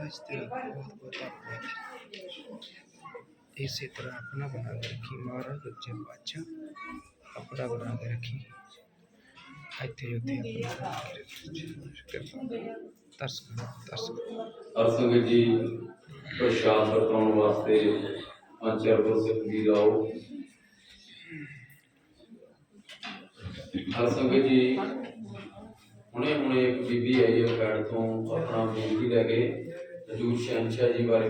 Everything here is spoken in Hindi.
तेरा महाराज तेरा बहुत बहुत धन्यवाद इसी तरह अपना बना के रखी महाराज सच्चे पातशाह अपना बना के रखी ਇੱਥੇ ਉੱਥੇ ਆਪਣਾ ਬਣਾ ਕੇ ਰੱਖੀ ਕਿਰਪਾ ਤਰਸ ਕਰੋ ਤਰਸ ਕਰੋ ਹਰ ਸੰਗਤ ਜੀ ਪ੍ਰਸ਼ਾਦ ਵਰਤਾਉਣ ਵਾਸਤੇ ਆਚਾਰ ਗੁਰਸਿੱਖ ਜੀ ਆਓ ਹਰ ਸੰਗਤ ਜੀ ਹੁਣੇ ਹੁਣੇ ਇੱਕ ਬੀਬੀ ਆਈ ਹੈ ਪੈੜ ਤੋਂ ਆਪਣਾ ਬੇਨਤੀ ਲੈ ਕੇ ਹਜੂਰ ਸ਼ਹਿਨशाह ਜੀ ਬਾਰੇ